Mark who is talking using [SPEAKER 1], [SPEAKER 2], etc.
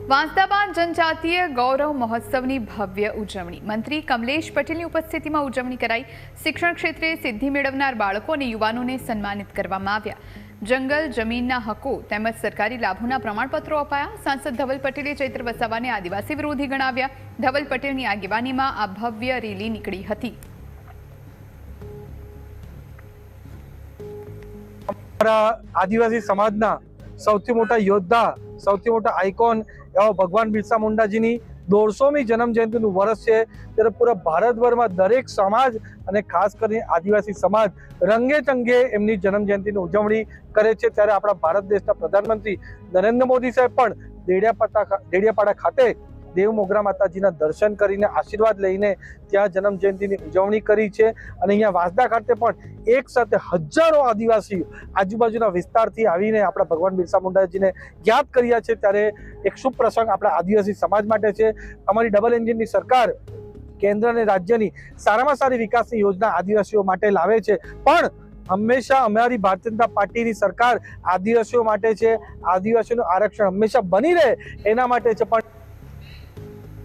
[SPEAKER 1] વાંસદાબાદ જનજાતીય ગૌરવ મહોત્સવની ભવ્ય ઉજવણી. મંત્રી કમલેશ પટેલની ઉપસ્થિતિમાં ઉજવણી કરાઈ. શિક્ષણ ક્ષેત્રે સિદ્ધિ મેળવનાર બાળકો અને યુવાનોને સન્માનિત કરવામાં આવ્યા. જંગલ જમીનના હકો તેમજ સરકારી લાભોના પ્રમાણપત્રો અપાયા. સાંસદ ધવલ પટેલે ચૈત્ર વસાવાને આદિવાસી વિરોધી ગણાવ્યા. ધવલ પટેલની આગેવાનીમાં આ ભવ્ય રેલી નીકળી હતી.
[SPEAKER 2] આદિવાસી સમાજના સૌથી મોટા યોદ્ધા, સૌથી મોટા આઇકોન એવા ભગવાન બિરસા મુંડાજીની દોઢસોમી જન્મ જયંતિનું વર્ષ છે. ત્યારે પૂરા ભારતભરમાં દરેક સમાજ અને ખાસ કરીને આદિવાસી સમાજ રંગે ચંગે એમની જન્મ જયંતિની ઉજવણી કરે છે. ત્યારે આપણા ભારત દેશના પ્રધાનમંત્રી નરેન્દ્ર મોદી સાહેબ પણ દેડિયાપાટા દેડિયાપાડા ખાતે દેવ મોગરા માતાજીના દર્શન કરીને આશીર્વાદ લઈને ત્યાં જન્મ જયંતિની ઉજવણી કરી છે. અને અહીંયા વાંસદા ખાતે પણ એક સાથે હજારો આદિવાસીઓ આજુબાજુના વિસ્તારથી આવીને આપણા ભગવાન બિરસા મુંડાજીને યાદ કર્યા છે. ત્યારે એક શુભ પ્રસંગ આપણા આદિવાસી સમાજ માટે છે. અમારી ડબલ એન્જિનની સરકાર કેન્દ્ર અને રાજ્યની સારામાં સારી વિકાસની યોજના આદિવાસીઓ માટે લાવે છે. પણ હંમેશા અમારી ભારતીય જનતા પાર્ટીની સરકાર આદિવાસીઓ માટે છે. આદિવાસીઓનું આરક્ષણ હંમેશા બની રહે એના માટે છે. પણ